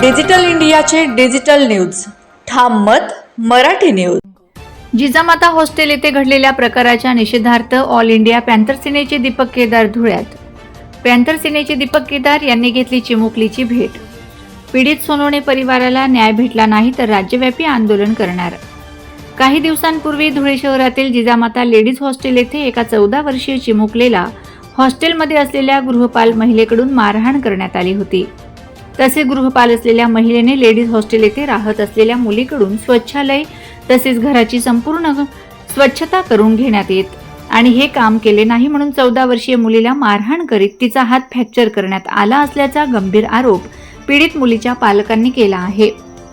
Digital इंडियाचे digital news. ठाम मत मराठी न्यूज. जिजामाता हॉस्टेल येथे घडलेल्या प्रकाराच्या निषेधार्थ ऑल इंडिया पॅन्थर सेनेचे दीपक केदार धुळ्यात. पॅन्थर सेनेचे दीपक केदार यांनी घेतली चिमुकलीची भेट. पीडित सोनवणे परिवाराला न्याय भेटला नाही तर राज्यव्यापी आंदोलन करणार. काही दिवसांपूर्वी धुळे शहरातील जिजामाता लेडीज हॉस्टेल येथे एका चौदा वर्षीय चिमुकलेला हॉस्टेलमध्ये असलेल्या गृहपाल महिलेकडून मारहाण करण्यात आली होती. तसे गृहपाल असलेल्या महिलेने लेडीज हॉस्टेल येथे राहत असलेल्या मुलीकडून स्वच्छालय तसेच घराची संपूर्ण स्वच्छता करून घेण्यात येत. आणि हे काम केले नाही म्हणून चौदा वर्षीय मुलीला मारहाण करीत तिचा हात फ्रॅक्चर करण्यात आला असल्याचा गंभीर आरोप पीडित मुलीच्या पालकांनी केला आहे.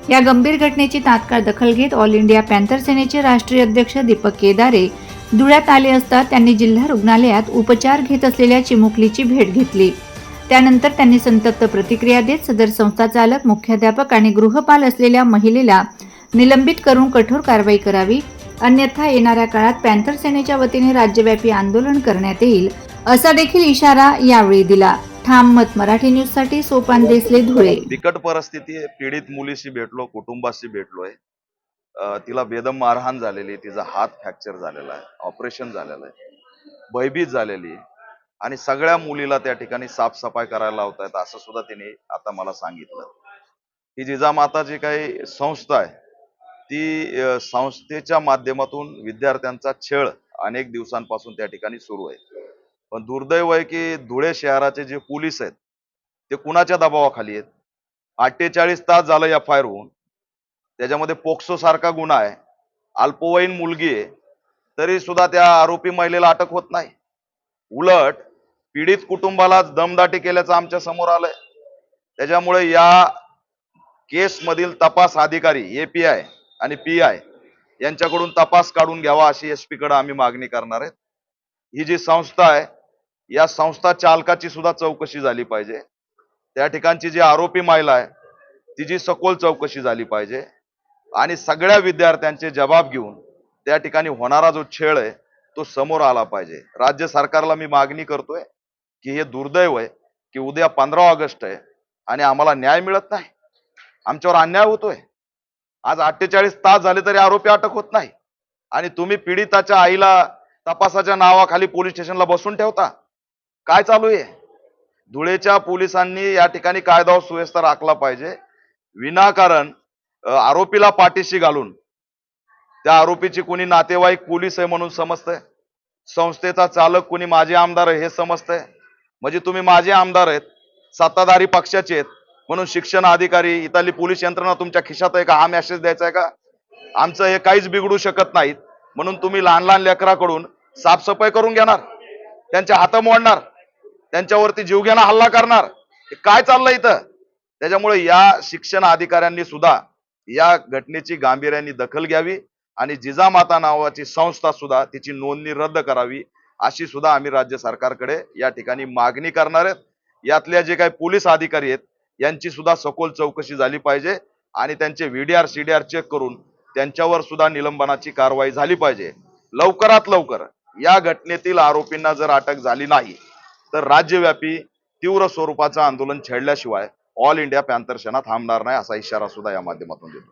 या गंभीर घटनेची तात्काळ दखल घेत ऑल इंडिया पॅन्थर सेनेचे राष्ट्रीय अध्यक्ष दीपक केदारे धुळ्यात आले असता त्यांनी जिल्हा रुग्णालयात उपचार घेत असलेल्या चिमुकलीची भेट घेतली. त्यानंतर त्यांनी संतप्त प्रतिक्रिया देत सदर संस्था चालक मुख्याध्यापक आणि गृहपाल असलेल्या महिलेला निलंबित करून कठोर कारवाई करावी. अन्यथा येणाऱ्या काळात पॅन्थर सेनेच्या वतीने राज्यव्यापी आंदोलन करण्यात येईल असा देखील इशारा यावेळी दिला. ठाम मत मराठी न्यूजसाठी सोपान देसले धुळे. बिकट परिस्थिती पीडित मुलीशी भेटलो कुटुंबाशी भेटलोय. तिला बेदम मारहाण झालेली तिचा हात फ्रॅक्चर झालेला आहे. ऑपरेशन झालेलं आहे. भयभीत झालेली आहे. आणि सगळ्या मुलीला त्या ठिकाणी साफसफाई करायला लावतायत असं सुद्धा तिने आता मला सांगितलं. ही जिजामाता जी काही संस्था आहे ती संस्थेच्या माध्यमातून विद्यार्थ्यांचा छळ अनेक दिवसांपासून त्या ठिकाणी सुरू आहे. पण दुर्दैव आहे की धुळे शहराचे जे पोलीस आहेत ते कुणाच्या दबावाखाली आहेत? अठ्ठेचाळीस तास झालं एफ आय आर होऊन. त्याच्यामध्ये पोक्सो सारखा गुन्हा आहे. अल्पवयीन मुलगी आहे. तरी सुद्धा त्या आरोपी महिलेला अटक होत नाही. उलट पीडित कुटुंबाला दमदाटी केल्याचं आमच्यासमोर आलंय. त्याच्यामुळे या केस मधील तपास अधिकारी एपीआय आणि पी आय यांच्याकडून तपास काढून घ्यावा अशी एस पीकडे आम्ही मागणी करणार आहेत ही जी संस्था आहे या संस्था चालकाची सुद्धा चौकशी झाली पाहिजे. त्या ठिकाणची जी आरोपी महिला आहे तिची सखोल चौकशी झाली पाहिजे. आणि सगळ्या विद्यार्थ्यांचे जबाब घेऊन त्या ठिकाणी होणारा जो छेळ आहे तो समोर आला पाहिजे. राज्य सरकारला मी मागणी करतोय की हे दुर्दैव आहे की उद्या पंधरा ऑगस्ट आहे आणि आम्हाला न्याय मिळत नाही. आमच्यावर अन्याय होतोय. आज अठ्ठेचाळीस तास झाले तरी आरोपी अटक होत नाही. आणि तुम्ही पीडिताच्या आईला तपासाच्या नावाखाली पोलीस स्टेशनला बसून ठेवता. काय चालू आहे? धुळेच्या पोलिसांनी या ठिकाणी कायदा सुव्यवस्था राखला पाहिजे. विनाकारण आरोपीला पाठीशी घालून त्या आरोपीची कुणी नातेवाईक पोलीस आहे म्हणून समजतंय. संस्थेचा चालक कुणी माझे आमदार आहे हे समजतंय. म्हणजे तुम्ही माझे आमदार आहेत सत्ताधारी पक्षाचे आहेत म्हणून शिक्षण अधिकारी इथली पोलीस यंत्रणा तुमच्या खिशात आहे का? हा मेसेज द्यायचा आहे का? आमचं हे काहीच बिघडू शकत नाहीत. म्हणून तुम्ही लहान लहान लेकराकडून साफसफाई करून घेणार त्यांच्या हात मोडणार त्यांच्यावरती जीवघेणा हल्ला करणार. हे काय चाललंय इथं? त्याच्यामुळे या शिक्षण अधिकाऱ्यांनी सुद्धा या घटनेची गांभीर्याने दखल घ्यावी. आणि जिजामाता नावाची संस्था सुद्धा तिची नोंदणी रद्द करावी अशी सुद्धा आम्ही राज्य सरकारकडे या ठिकाणी मागणी करणार आहेत. यातल्या जे काही पोलीस अधिकारी आहेत यांची सुद्धा सखोल चौकशी झाली पाहिजे आणि त्यांचे व्हीडीआर सीडीआर चेक करून त्यांच्यावर सुद्धा निलंबनाची कारवाई झाली पाहिजे. लवकरात लवकर या घटनेतील आरोपींना जर अटक झाली नाही तर राज्यव्यापी तीव्र स्वरूपाचं आंदोलन छेडल्याशिवाय ऑल इंडिया पॅन्थर सेना थांबणार नाही असा इशारा सुद्धा या माध्यमातून देतो.